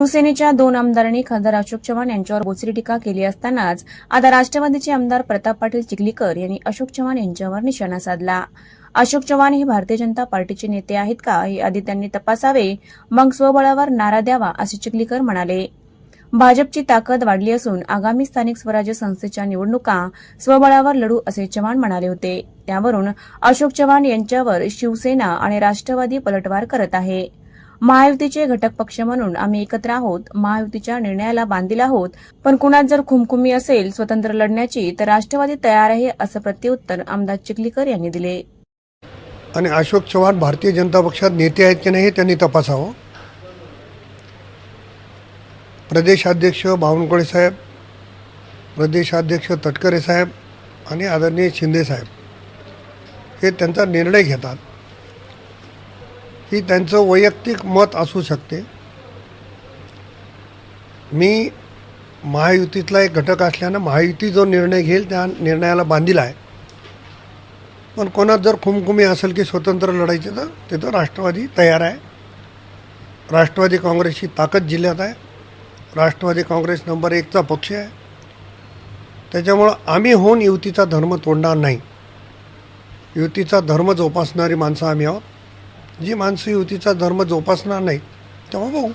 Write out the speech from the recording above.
शिवसेनेच्या दोन आमदारांनी खासदार अशोक चव्हाण यांच्यावर बोचरी टीका केली असतानाच आता राष्ट्रवादीचे आमदार प्रताप पाटील चिखलीकर यांनी अशोक चव्हाण यांच्यावर निशाणा साधला. अशोक चव्हाण हे भारतीय जनता पार्टीचे नेते आहेत का हे आधी त्यांनी तपासावे? मग स्वबळावर नारा द्यावा असे चिखलीकर म्हणाले. भाजपची ताकद वाढली असून आगामी स्थानिक स्वराज्य संस्थेच्या निवडणुका स्वबळावर लढू असे चव्हाण म्हणाले होते. त्यावरून अशोक चव्हाण यांच्यावर शिवसेना आणि राष्ट्रवादी पलटवार करत आहे. महायुतीचे घटक पक्ष म्हणून आम्ही एकत्र आहोत महायुतीच्या निर्णयाला बांधील आहोत. पण कुणात जर खुमखुमी असेल स्वतंत्र लढण्याची तर राष्ट्रवादी तयार आहे असं प्रत्युत्तर आमदार चिखलीकर यांनी दिले. आणि अशोक चव्हाण भारतीय जनता पक्षात नेते आहेत की नाही हे त्यांनी तपासावं. प्रदेशाध्यक्ष बावनकुळे साहेब प्रदेशाध्यक्ष तटकरे साहेब आणि आदरणीय शिंदे साहेब हे त्यांचा निर्णय घेतात. ही त्यांचं वैयक्तिक मत असू शकते. मी महायुतीतला एक घटक असल्यानं महायुती जो निर्णय घेईल त्या निर्णयाला बांधील आहे. पण कोणात जर खुमखुमी असेल की स्वतंत्र लढायचे तर तिथं राष्ट्रवादी तयार आहे. राष्ट्रवादी काँग्रेसची ताकद जिल्ह्यात आहे. राष्ट्रवादी काँग्रेस नंबर एकचा पक्ष आहे. त्याच्यामुळं आम्ही होऊन युतीचा धर्म तोडणार नाही. युतीचा धर्म जोपासणारी माणसं आम्ही आहोत. जी माणसं युतीचा धर्म जोपासणार नाही तेव्हा बघू.